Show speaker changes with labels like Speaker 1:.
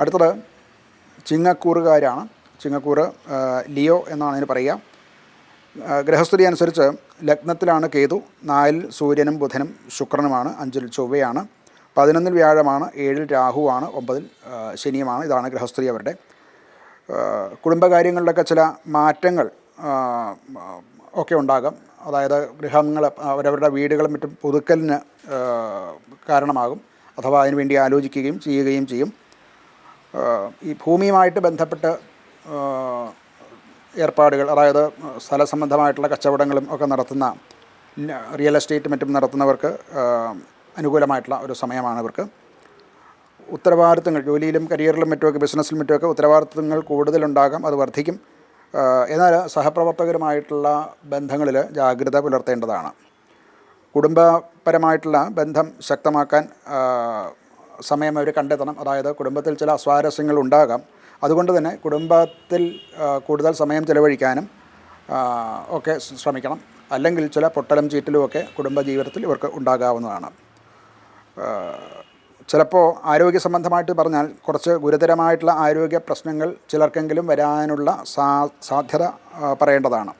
Speaker 1: അടുത്തത് ചിങ്ങക്കൂറുകാരാണ്. ചിങ്ങക്കൂറ് ലിയോ എന്നാണ് അതിന് പറയുക. ഗ്രഹസ്ഥിതി അനുസരിച്ച് ലഗ്നത്തിലാണ് കേതു. നാലിൽ സൂര്യനും ബുധനും ശുക്രനുമാണ്. അഞ്ചിൽ ചൊവ്വയാണ്. പതിനൊന്നിൽ വ്യാഴമാണ്. ഏഴിൽ രാഹുവാണ്. ഒമ്പതിൽ ശനിയുമാണ്. ഇതാണ് ഗ്രഹസ്ഥിതി അവരുടെ. കുടുംബകാര്യങ്ങളിലൊക്കെ ചില മാറ്റങ്ങൾ ഒക്കെ ഉണ്ടാകും. അതായത് ഗൃഹങ്ങൾ അവരവരുടെ വീടുകളും മറ്റും പുതുക്കലിന് കാരണമാകും. അഥവാ അതിനുവേണ്ടി ആലോചിക്കുകയും ചെയ്യുകയും ചെയ്യും. ഈ ഭൂമിയുമായിട്ട് ബന്ധപ്പെട്ട് ഏർപ്പാടുകൾ അതായത് സ്ഥല സംബന്ധമായിട്ടുള്ള കച്ചവടങ്ങളും ഒക്കെ നടത്തുന്ന റിയൽ എസ്റ്റേറ്റ് മറ്റും നടത്തുന്നവർക്ക് അനുകൂലമായിട്ടുള്ള ഒരു സമയമാണ് ഇവർക്ക്. ഉത്തരവാദിത്തങ്ങൾ ജോലിയിലും കരിയറിലും മറ്റുമൊക്കെ ബിസിനസ്സിലും മറ്റുമൊക്കെ ഉത്തരവാദിത്തങ്ങൾ കൂടുതലുണ്ടാകാം അത് വർദ്ധിക്കും. എന്നാൽ സഹപ്രവർത്തകരുമായിട്ടുള്ള ബന്ധങ്ങളിൽ ജാഗ്രത പുലർത്തേണ്ടതാണ്. കുടുംബപരമായിട്ടുള്ള ബന്ധം ശക്തമാക്കാൻ സമയം അവർ കണ്ടെത്തണം. അതായത് കുടുംബത്തിൽ ചില അസ്വാരസ്യങ്ങൾ ഉണ്ടാകാം. അതുകൊണ്ട് തന്നെ കുടുംബത്തിൽ കൂടുതൽ സമയം ചിലവഴിക്കാനും ഒക്കെ ശ്രമിക്കണം. അല്ലെങ്കിൽ ചില പൊട്ടലും ചീറ്റലും ഒക്കെ കുടുംബജീവിതത്തിൽ ഇവർക്ക് ഉണ്ടാകാവുന്നതാണ്. ചിലപ്പോൾ ആരോഗ്യ സംബന്ധമായിട്ട് പറഞ്ഞാൽ കുറച്ച് ഗുരുതരമായിട്ടുള്ള ആരോഗ്യ പ്രശ്നങ്ങൾ ചിലർക്കെങ്കിലും വരാനുള്ള സാധ്യത പറയേണ്ടതാണ്.